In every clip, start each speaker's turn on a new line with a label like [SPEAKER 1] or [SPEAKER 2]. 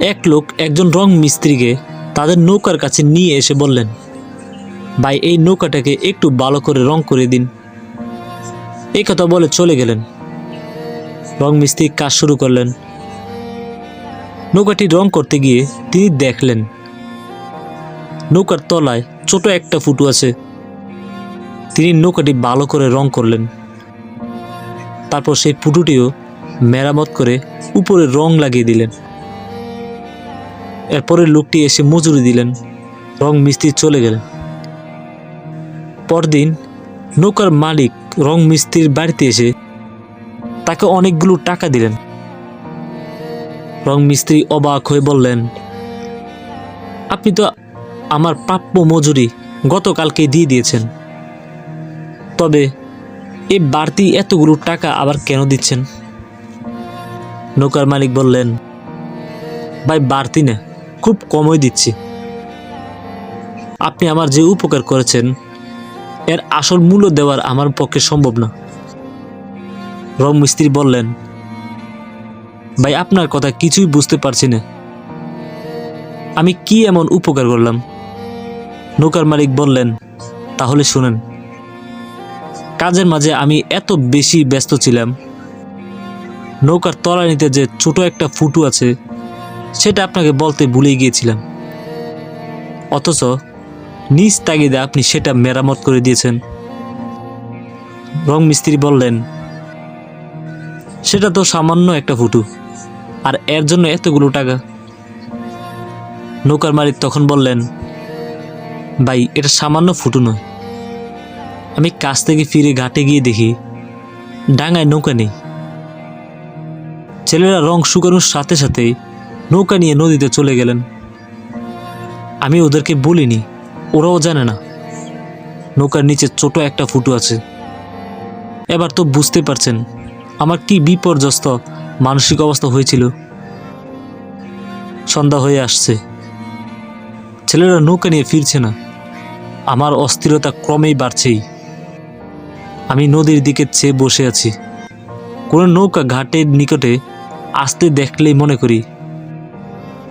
[SPEAKER 1] এক লোক একজন রং মিস্ত্রিকে তাদের নৌকার কাছে নিয়ে এসে বললেন, ভাই, এই নৌকাটাকে একটু ভালো করে রং করে দিন। এই কথা বলে চলে গেলেন। রং মিস্ত্রি কাজ শুরু করলেন। নৌকাটি রং করতে গিয়ে তিনি দেখলেন, নৌকার তলায় ছোট একটা ফুটো আছে। তিনি নৌকাটি ভালো করে রং করলেন। তারপর সেই ফুটুটিও মেরামত করে উপরে রং লাগিয়ে দিলেন। এরপরে লোকটি এসে মজুরি দিলেন। রং মিস্ত্রি চলে গেলেন। পরদিন নৌকার মালিক রং মিস্ত্রির বাড়িতে এসে তাকে অনেকগুলো টাকা দিলেন। রং মিস্ত্রি অবাক হয়ে বললেন, আপনি তো আমার প্রাপ্য মজুরি গতকালকেই দিয়ে দিয়েছেন। তবে এই বাড়তি এতগুলো টাকা আবার কেন দিচ্ছেন? নৌকার মালিক বললেন, ভাই, বাড়তি না। খুব কমই দিচ্ছি। আপনি আমার যে উপকার করেছেন, এর আসল মূল্য দেওয়ার আমার পক্ষে সম্ভব না। রম মিস্ত্রি বললেন, ভাই, আপনার কথা কিছুই বুঝতে পারছি না। আমি কি এমন উপকার করলাম? নৌকার মালিক বললেন, তাহলে শুনেন, কাজের মাঝে আমি এত বেশি ব্যস্ত ছিলাম। নৌকার তলানিতে যে ছোট একটা ফুটু আছে সেটা আপনাকে বলতে ভুলে গিয়েছিলাম। অথচ নিজ তাগিদে আপনি সেটা মেরামত করে দিয়েছেন। রং মিস্ত্রি বললেন, সেটা তো সামান্য একটা ফুটু, আর এর জন্য এতগুলো টাকা। নৌকার মালিক তখন বললেন, ভাই, এটা সামান্য ফুটু নয়। আমি কাছ থেকে ফিরে ঘাটে গিয়ে দেখি, ডাঙায় নৌকা নেই। ছেলেরা রং শুকানোর সাথে সাথেই নৌকা নিয়ে নদীতে চলে গেলেন। আমি ওদেরকে বলিনি, ওরাও জানে না। নৌকার নিচে ছোট একটা ফুটো আছে। এবার তো বুঝতে পারছেন আমার কি বিপর্যস্ত মানসিক অবস্থা হয়েছিল। সন্ধ্যা হয়ে আসছে। ছেলেরা নৌকা নিয়ে ফিরছে না। আমার অস্থিরতা ক্রমেই বাড়ছেই। আমি নদীর দিকে চেয়ে বসে আছি। কোনো নৌকা ঘাটের নিকটে আসতে দেখলেই মনে করি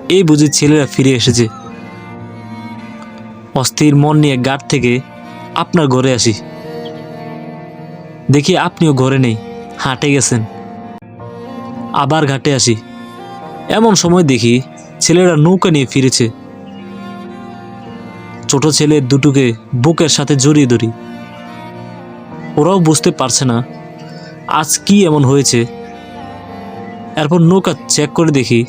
[SPEAKER 1] এই বুঝি ছেলেরা ফিরে এসেছে। অস্থির মন নিয়ে ঘাট থেকে আপনার ঘরে আসি। দেখি আপনিও ঘরে নেই, হাঁটে গেছেন। আবার ঘাটে আসি। এমন সময় দেখি ছেলেরা নৌকা নিয়ে ফিরেছে। ছোট ছেলে দুটোকে বুকের সাথে জড়িয়ে ধরি। ওরাও বুঝতে পারছে না আজ কি এমন হয়েছে। এরপর নৌকা চেক করে দেখি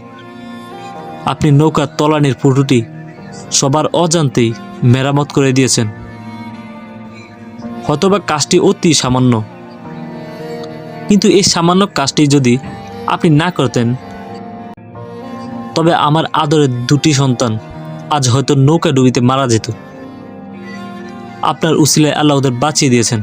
[SPEAKER 1] আপনি নৌকার তলানির পুটুটি সবার অজান্তেই মেরামত করে দিয়েছেন। হয়তোবা কাজটি অতি সামান্য। কিন্তু এই সামান্য কাজটি যদি আপনি না করতেন, তবে আমার আদরের দুটি সন্তান আজ হয়তো নৌকা ডুবিতে মারা যেত। আপনার উসিলায় আল্লাহ ওদের বাঁচিয়ে দিয়েছেন।